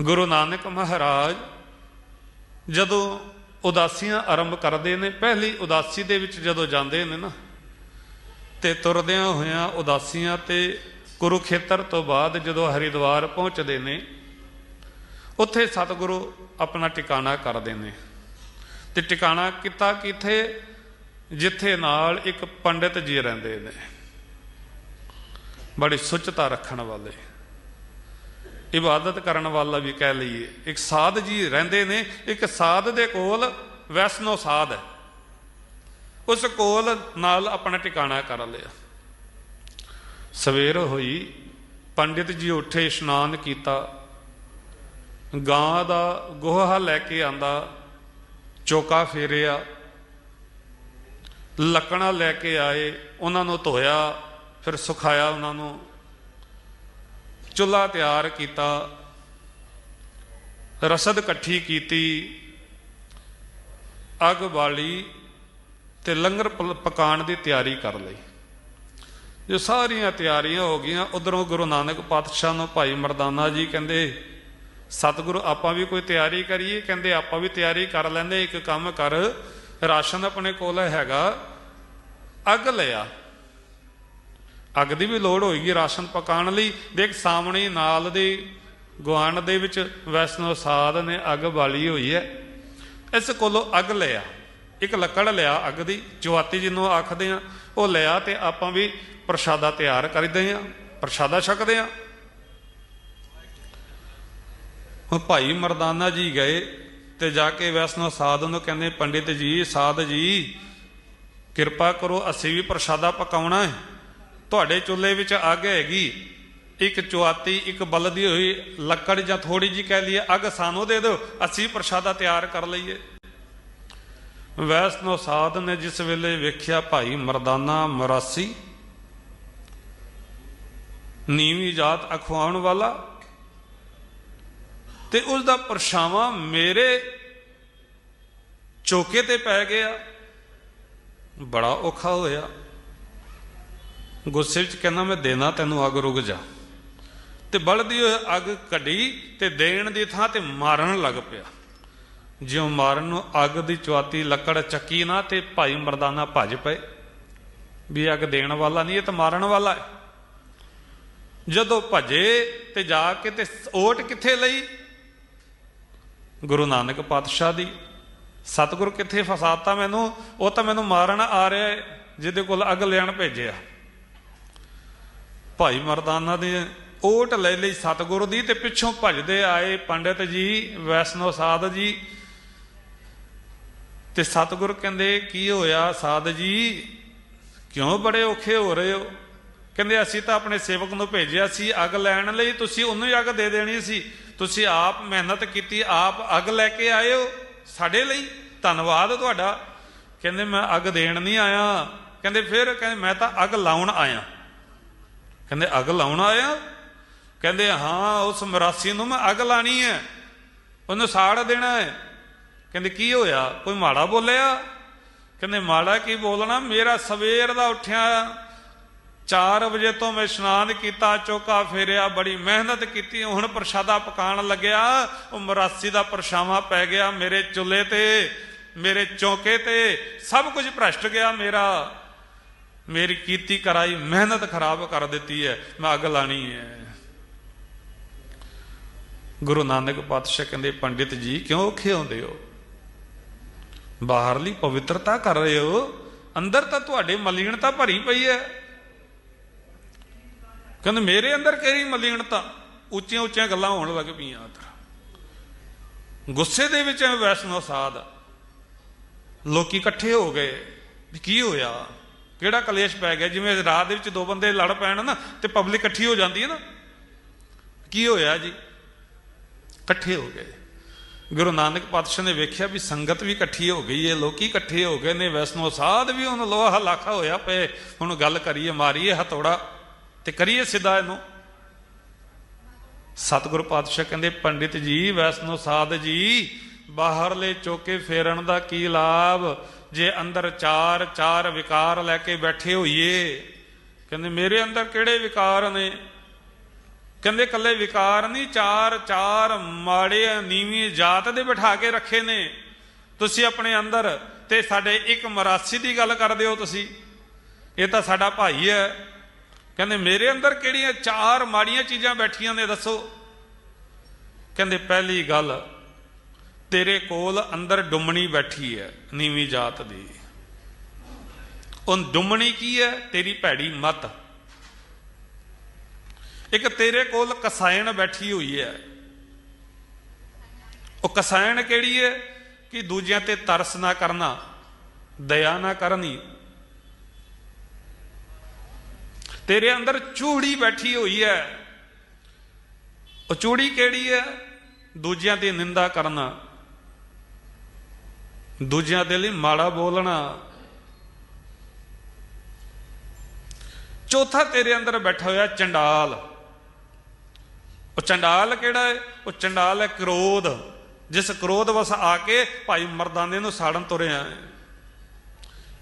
ਗੁਰੂ ਨਾਨਕ ਮਹਾਰਾਜ ਜਦੋਂ ਉਦਾਸੀਆਂ ਆਰੰਭ ਕਰਦੇ ਨੇ, ਪਹਿਲੀ ਉਦਾਸੀ ਦੇ ਵਿੱਚ ਜਦੋਂ ਜਾਂਦੇ ਨੇ ਨਾ, ਤੇ ਤੁਰਦਿਆਂ ਹੋਇਆਂ ਉਦਾਸੀਆਂ ਤੇ ਕੁਰੂਖੇਤਰ ਤੋਂ ਬਾਅਦ ਜਦੋਂ ਹਰਿਦੁਆਰ ਪਹੁੰਚਦੇ ਨੇ, ਉੱਥੇ ਸਤਿਗੁਰੂ ਆਪਣਾ ਟਿਕਾਣਾ ਕਰਦੇ ਨੇ। ਤੇ ਟਿਕਾਣਾ ਕੀਤਾ ਕਿਥੇ? ਜਿੱਥੇ ਨਾਲ ਇੱਕ ਪੰਡਿਤ ਜੀ ਰਹਿੰਦੇ ਨੇ। ਬੜੀ ਸੁੱਚਤਾ ਰੱਖਣ ਵਾਲੇ। ਇਬਾਦਤ ਕਰਨ ਵਾਲਾ ਵੀ ਕਹਿ ਲਈਏ। ਇੱਕ ਸਾਧ ਜੀ ਰਹਿੰਦੇ ਨੇ, ਇੱਕ ਸਾਧ ਦੇ ਕੋਲ ਵੈਸ਼ਨੋ ਸਾਧ ਹੈ। ਉਸ ਕੋਲ ਨਾਲ ਆਪਣਾ ਟਿਕਾਣਾ ਕਰ ਲਿਆ। ਸਵੇਰ ਹੋਈ, ਪੰਡਿਤ ਜੀ ਉੱਠੇ, ਇਸ਼ਨਾਨ ਕੀਤਾ। ਗਾਂ ਦਾ ਗੋਹਾ ਲੈ ਕੇ ਆਂਦਾ, ਚੋਕਾ ਫੇਰਿਆ। ਲੱਕੜਾਂ ਲੈ ਕੇ ਆਏ, ਉਹਨਾਂ ਨੂੰ ਧੋਇਆ, ਫਿਰ ਸੁਖਾਇਆ ਉਹਨਾਂ ਨੂੰ। ਚੁੱਲ੍ਹਾ ਤਿਆਰ ਕੀਤਾ, ਰਸਦ ਇਕੱਠੀ ਕੀਤੀ, ਅੱਗ ਬਾਲੀ ਤੇ ਲੰਗਰ ਪ- ਪਕਾਉਣ ਦੀ ਤਿਆਰੀ ਕਰ ਲਈ। ਜੋ ਸਾਰੀਆਂ ਤਿਆਰੀਆਂ ਹੋ ਗਈਆਂ, ਉਧਰੋਂ ਗੁਰੂ ਨਾਨਕ ਪਾਤਸ਼ਾਹ ਨੂੰ ਭਾਈ ਮਰਦਾਨਾ ਜੀ ਕਹਿੰਦੇ, ਸਤਿਗੁਰੂ, ਆਪਾਂ ਵੀ ਕੋਈ ਤਿਆਰੀ ਕਰੀਏ? ਕਹਿੰਦੇ, ਆਪਾਂ ਵੀ ਤਿਆਰੀ ਕਰ ਲੈਂਦੇ, ਇੱਕ ਕੰਮ ਕਰ। ਰਾਸ਼ਨ ਆਪਣੇ ਕੋਲ ਹੈਗਾ, ਅੱਗ ਲਿਆ। ਅੱਗ ਦੀ ਵੀ ਲੋੜ ਹੋਏਗੀ ਰਾਸ਼ਨ ਪਕਾਉਣ ਲਈ। ਦੇਖ, ਸਾਹਮਣੇ ਨਾਲ ਦੇ ਗੁਆਂਢ ਦੇ ਵਿੱਚ ਵੈਸ਼ਨੋ ਸਾਧ ਨੇ ਅੱਗ ਬਾਲੀ ਹੋਈ ਹੈ। ਇਸ ਕੋਲੋਂ ਅੱਗ ਲਿਆ। ਇੱਕ ਲੱਕੜ ਲਿਆ ਅੱਗ ਦੀ। ਜਵਾਤੀ ਜਿਹਨੂੰ ਆਖਦੇ ਆ, ਉਹ ਲਿਆ ਤੇ ਆਪਾਂ ਵੀ ਪ੍ਰਸ਼ਾਦਾ ਤਿਆਰ ਕਰਦੇ ਆ, ਪ੍ਰਸ਼ਾਦਾ ਛਕਦੇ ਆ। ਹੁਣ ਭਾਈ ਮਰਦਾਨਾ ਜੀ ਗਏ ਤੇ ਜਾ ਕੇ ਵੈਸ਼ਨੋ ਸਾਧ ਨੂੰ ਕਹਿੰਦੇ, ਪੰਡਿਤ ਜੀ, ਸਾਧ ਜੀ, ਕਿਰਪਾ ਕਰੋ, ਅਸੀਂ ਵੀ ਪ੍ਰਸ਼ਾਦਾ ਪਕਾਉਣਾ ਹੈ। ਤੁਹਾਡੇ ਚੁੱਲ੍ਹੇ ਵਿੱਚ ਅੱਗ ਹੈਗੀ, ਇੱਕ ਚੁਆਤੀ, ਇੱਕ ਬਲਦੀ ਹੋਈ ਲੱਕੜ ਜਾਂ ਥੋੜੀ ਜੀ ਕਹਿ ਲਈਏ, ਅੱਗ ਸਾਨੂੰ ਦੇ ਦਿਓ, ਅਸੀਂ ਪ੍ਰਸ਼ਾਦਾ ਤਿਆਰ ਕਰ ਲਈਏ। ਵੈਸ਼ਨੋ ਸਾਧ ਨੇ ਜਿਸ ਵੇਲੇ ਵੇਖਿਆ ਭਾਈ ਮਰਦਾਨਾ ਮਰਾਸੀ, ਨੀਵੀਂ ਜਾਤ ਅਖਵਾਉਣ ਵਾਲਾ, ਤੇ ਉਸ ਦਾ ਪਰਛਾਵਾਂ ਮੇਰੇ ਚੋਕੇ ਤੇ ਪੈ ਗਿਆ। ਬੜਾ ਔਖਾ ਹੋਇਆ। ਗੁੱਸੇ ਵਿੱਚ ਕਹਿੰਦਾ, ਮੈਂ ਦੇਣਾ ਤੈਨੂੰ ਅੱਗ ਰੁਕ ਜਾ। ਤੇ ਬਲਦੀ ਹੋਈ ਅੱਗ ਕੱਢੀ ਤੇ ਦੇਣ ਦੀ ਥਾਂ ਤੇ ਮਾਰਨ ਲੱਗ ਪਿਆ। ਜਿਉਂ ਮਾਰਨ ਨੂੰ ਅੱਗ ਦੀ ਚੁਆਤੀ ਲੱਕੜ ਚੱਕੀ ਨਾ ਤੇ ਭਾਈ ਮਰਦਾਨਾ ਭੱਜ ਪਏ। ਵੀ ਅੱਗ ਦੇਣ ਵਾਲਾ ਨਹੀਂ, ਇਹ ਤਾਂ ਮਾਰਨ ਵਾਲਾ ਹੈ। ਜਦੋਂ ਭਜੇ ਤੇ ਜਾ ਕੇ ਤੇ ਓਟ ਕਿੱਥੇ ਲਈ? ਗੁਰੂ ਨਾਨਕ ਪਾਤਸ਼ਾਹ ਦੀ। ਸਤਿਗੁਰ ਕਿੱਥੇ ਫਸਾਤਾ ਮੈਨੂੰ? ਉਹ ਤਾਂ ਮੈਨੂੰ ਮਾਰਨ ਆ ਰਿਹਾ ਹੈ, ਜਿਹਦੇ ਕੋਲ ਅੱਗ ਲੈਣ ਭੇਜਿਆ। ਭਾਈ ਮਰਦਾਨਾ ਦੀ ਓਟ ਲੈ ਲਈ ਸਤਿਗੁਰੂ ਦੀ ਤੇ ਪਿੱਛੋਂ ਭਜਦੇ ਆਏ ਪੰਡਿਤ ਜੀ, ਵੈਸ਼ਨੋ ਸਾਧ ਜੀ। ਤੇ ਸਤਿਗੁਰ ਕਹਿੰਦੇ, ਕੀ ਹੋਇਆ ਸਾਧ ਜੀ? ਕਿਉਂ ਬੜੇ ਔਖੇ ਹੋ ਰਹੇ ਹੋ? ਕਹਿੰਦੇ, ਅਸੀਂ ਤਾਂ ਆਪਣੇ ਸੇਵਕ ਨੂੰ ਭੇਜਿਆ ਸੀ, ਅੱਗ ਲੈਣ ਲਈ ਤੁਸੀਂ ਉਹਨੂੰ ਹੀ ਅੱਗ ਦੇ ਦੇਣੀ ਸੀ। ਤੁਸੀਂ ਆਪ ਮਿਹਨਤ ਕੀਤੀ, ਆਪ ਅੱਗ ਲੈ ਕੇ ਆਏ ਹੋ ਸਾਡੇ ਲਈ। ਧੰਨਵਾਦ ਤੁਹਾਡਾ। ਕਹਿੰਦੇ, ਮੈਂ ਅੱਗ ਦੇਣ ਨਹੀਂ ਆਇਆ। ਕਹਿੰਦੇ, ਫਿਰ? ਕਹਿੰਦੇ, ਮੈਂ ਤਾਂ ਅੱਗ ਲਾਉਣ ਆਇਆ। ਕਹਿੰਦੇ, ਅੱਗ ਲਾਉਣ ਆਇਆ? ਕਹਿੰਦੇ, ਹਾਂ, ਉਸ ਮਰਾਸੀ ਨੂੰ ਮੈਂ ਅੱਗ ਲਾਣੀ ਹੈ। ਉਹਨੂੰ ਸਾੜ ਦੇਣਾ ਹੈ। ਕਹਿੰਦੇ, ਕੀ ਹੋਇਆ? ਕੋਈ ਮਾੜਾ ਬੋਲਿਆ? ਕਹਿੰਦੇ, ਮਾੜਾ ਕੀ ਬੋਲਣਾ? ਮੇਰਾ ਸਵੇਰ ਦਾ ਉੱਠਿਆ। 4 ਵਜੇ ਤੋਂ ਮੈਂ ਇਸ਼ਨਾਨ ਕੀਤਾ, ਚੋਕਾ ਫੇਰਿਆ, ਬੜੀ ਮਿਹਨਤ ਕੀਤੀ। ਹੁਣ ਪ੍ਰਸ਼ਾਦਾ ਪਕਾਉਣ ਲੱਗਿਆ। ਉਹ ਮਰਾਸੀ ਦਾ ਪਰਛਾਵਾਂ ਪੈ ਗਿਆ ਮੇਰੇ ਚੁੱਲ੍ਹੇ ਤੇ, ਮੇਰੇ ਚੌਕੇ ਤੇ। ਸਭ ਕੁਝ ਭ੍ਰਸ਼ਟ ਗਿਆ ਮੇਰਾ। ਮੇਰੀ ਕੀਤੀ ਕਰਾਈ ਮਿਹਨਤ ਖਰਾਬ ਕਰ ਦਿੱਤੀ ਹੈ, ਮੈਂ ਅੱਗ ਲਾਣੀ ਹੈ। ਗੁਰੂ ਨਾਨਕ ਪਾਤਸ਼ਾਹ ਕਹਿੰਦੇ, ਪੰਡਿਤ ਜੀ, ਕਿਉਂ ਔਖੇ ਹੁੰਦੇ ਹੋ? ਬਾਹਰਲੀ ਪਵਿੱਤਰਤਾ ਕਰ ਰਹੇ ਹੋ, ਅੰਦਰ ਤਾਂ ਤੁਹਾਡੇ ਮਲੀਣਤਾ ਭਰੀ ਪਈ ਹੈ। ਕਹਿੰਦੇ, ਮੇਰੇ ਅੰਦਰ ਕਿਹੜੀ ਮਲੀਣਤਾ ਉੱਚੀਆਂ ਉੱਚੀਆਂ ਗੱਲਾਂ ਹੋਣ ਲੱਗ ਪਈਆਂ ਅੰਦਰ ਗੁੱਸੇ ਦੇ ਵਿੱਚ ਐ ਵੈਸ਼ਨੋ ਸਾਧ। ਲੋਕੀ ਇਕੱਠੇ ਹੋ ਗਏ, ਵੀ ਕੀ ਹੋਇਆ? ਕਿਹੜਾ ਕਲੇਸ਼ ਪੈ ਗਿਆ? ਜਿਵੇਂ ਰਾਤ ਦੇ ਵਿੱਚ ਦੋ ਬੰਦੇ ਲੜ ਪੈਣ ਨਾ ਤੇ ਪਬਲਿਕ ਇਕੱਠੀ ਹੋ ਜਾਂਦੀ ਹੈ ਨਾ। ਕੀ ਹੋਇਆ ਜੀ? ਇਕੱਠੇ ਹੋ ਗਏ। ਗੁਰੂ ਨਾਨਕ ਪਾਤਸ਼ਾਹ ਨੇ ਵੇਖਿਆ ਵੀ ਸੰਗਤ ਵੀ ਇਕੱਠੀ ਹੋ ਗਈ ਹੈ, ਲੋਕੀ ਇਕੱਠੇ ਹੋ ਗਏ ਨੇ, ਵੈਸ਼ਨੋ ਸਾਧ ਵੀ ਹੁਣ ਲੋਹਾ ਲਾਖਾ ਹੋਇਆ ਪਏ ਹੁਣ ਗੱਲ ਕਰੀਏ, ਮਾਰੀਏ ਹਥੋੜਾ ਤੇ ਕਰੀਏ ਸਿੱਧਾ ਇਹਨੂੰ। ਸਤਿਗੁਰ ਪਾਤਸ਼ਾਹ ਕਹਿੰਦੇ, ਪੰਡਿਤ ਜੀ, ਵੈਸ਼ਨੋ ਸਾਧ ਜੀ, ਬਾਹਰਲੇ ਚੋਕੇ ਫੇਰਨ ਦਾ ਕੀ ਲਾਭ? ਜੇ ਅੰਦਰ ਚਾਰ ਚਾਰ ਵਿਕਾਰ ਲੈ ਕੇ ਬੈਠੇ ਹੋਈਏ, ਕਹਿੰਦੇ ਮੇਰੇ ਅੰਦਰ ਕਿਹੜੇ ਵਿਕਾਰ ਨੇ? ਕਹਿੰਦੇ ਕੱਲੇ ਵਿਕਾਰ ਨਹੀਂ, ਚਾਰ ਚਾਰ ਮਾੜੇ ਨੀਵੀਂ ਜਾਤ ਦੇ ਬਿਠਾ ਕੇ ਰੱਖੇ ਨੇ। ਤੁਸੀਂ ਆਪਣੇ ਅੰਦਰ ਤੇ ਸਾਡੇ ਇੱਕ ਮਰਾਸੀ ਦੀ ਗੱਲ ਕਰਦੇ ਹੋ ਤੁਸੀਂ। ਇਹ ਤਾਂ ਸਾਡਾ ਭਾਈ ਹੈ। ਕਹਿੰਦੇ ਮੇਰੇ ਅੰਦਰ ਕਿਹੜੀਆਂ ਚਾਰ ਮਾੜੀਆਂ ਚੀਜ਼ਾਂ ਬੈਠੀਆਂ ਨੇ, ਦੱਸੋ। ਕਹਿੰਦੇ ਪਹਿਲੀ ਗੱਲ ਤੇਰੇ ਕੋਲ ਅੰਦਰ ਡੁੰਮਣੀ ਬੈਠੀ ਹੈ, ਨੀਵੀਂ ਜਾਤ ਦੀ। ਉਹ ਡੁੰਮਣੀ ਕੀ ਹੈ? ਤੇਰੀ ਭੈੜੀ ਮਤ। ਇੱਕ ਤੇਰੇ ਕੋਲ ਕਸਾਇਣ ਬੈਠੀ ਹੋਈ ਹੈ। ਉਹ ਕਸਾਇਣ ਕਿਹੜੀ ਹੈ? ਕਿ ਦੂਜਿਆਂ ਤੇ ਤਰਸ ਨਾ ਕਰਨਾ, ਦਇਆ ਨਾ ਕਰਨੀ। ਤੇਰੇ ਅੰਦਰ ਚੂੜੀ ਬੈਠੀ ਹੋਈ ਹੈ। ਉਹ ਚੂੜੀ ਕਿਹੜੀ ਹੈ? ਦੂਜਿਆਂ ਦੀ ਨਿੰਦਾ ਕਰਨਾ। ਦੂਜਿਆਂ ਦੇ ਲਈ ਮਾੜਾ ਬੋਲਣਾ। ਚੌਥਾ ਤੇਰੇ ਅੰਦਰ ਬੈਠਾ ਹੋਇਆ ਚੰਡਾਲ। ਉਹ ਚੰਡਾਲ ਕਿਹੜਾ ਹੈ ਉਹ ਚੰਡਾਲ ਹੈ ਕ੍ਰੋਧ। ਜਿਸ ਕ੍ਰੋਧ ਵਸ ਆ ਕੇ ਭਾਈ ਮਰਦਾਨੇ ਨੂੰ ਸਾੜਨ ਤੁਰਿਆ ਹੈ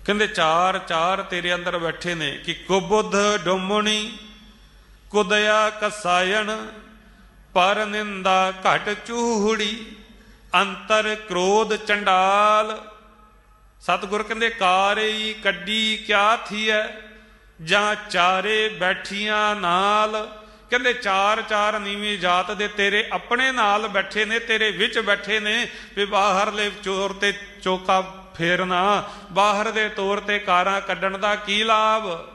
ਕਹਿੰਦੇ, ਚਾਰ ਚਾਰ ਤੇਰੇ ਅੰਦਰ ਬੈਠੇ ਨੇ ਕਿ ਕੁਬੁੱਧ ਡੁੰਮਣੀ, ਕੁਦਇਆ ਕਸਾਇਣ, ਪਰ ਨਿੰਦਾ ਘਟ ਚੂਹੜੀ। ਅੰਤਰ ਕ੍ਰੋਧ ਚੰਡਾਲ। ਸਤਿਗੁਰ ਕਹਿੰਦੇ, ਕਾਰਈ ਕੱਢੀ ਕਿਆ ਥੀਐ? ਜਾਂ ਚਾਰੇ ਬੈਠੀਆਂ ਨਾਲ? ਕਹਿੰਦੇ, ਚਾਰ ਚਾਰ ਨੀਵੀਂ ਜਾਤ ਦੇ ਤੇਰੇ ਆਪਣੇ ਨਾਲ ਬੈਠੇ ਨੇ, ਤੇਰੇ ਵਿੱਚ ਬੈਠੇ ਨੇ। ਵੀ ਬਾਹਰਲੇ ਚੋਰ ਤੇ ਚੋਕਾ ਫੇਰਨਾ, ਬਾਹਰ ਦੇ ਤੌਰ ਤੇ ਕਾਰਾਂ ਕੱਢਣ ਦਾ ਕੀ ਲਾਭ?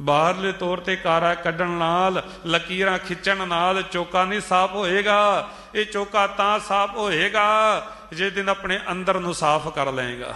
ਬਾਹਰਲੇ ਤੌਰ ਤੇ ਕਾਰਾਂ ਕੱਢਣ ਨਾਲ, ਲਕੀਰਾਂ ਖਿੱਚਣ ਨਾਲ ਚੋਕਾ ਨਹੀਂ ਸਾਫ਼ ਹੋਏਗਾ। ਇਹ ਚੋਕਾ ਤਾਂ ਸਾਫ਼ ਹੋਏਗਾ, ਜੇ ਦਿਨ ਆਪਣੇ ਅੰਦਰ ਨੂੰ ਸਾਫ਼ ਕਰ ਲਏਗਾ।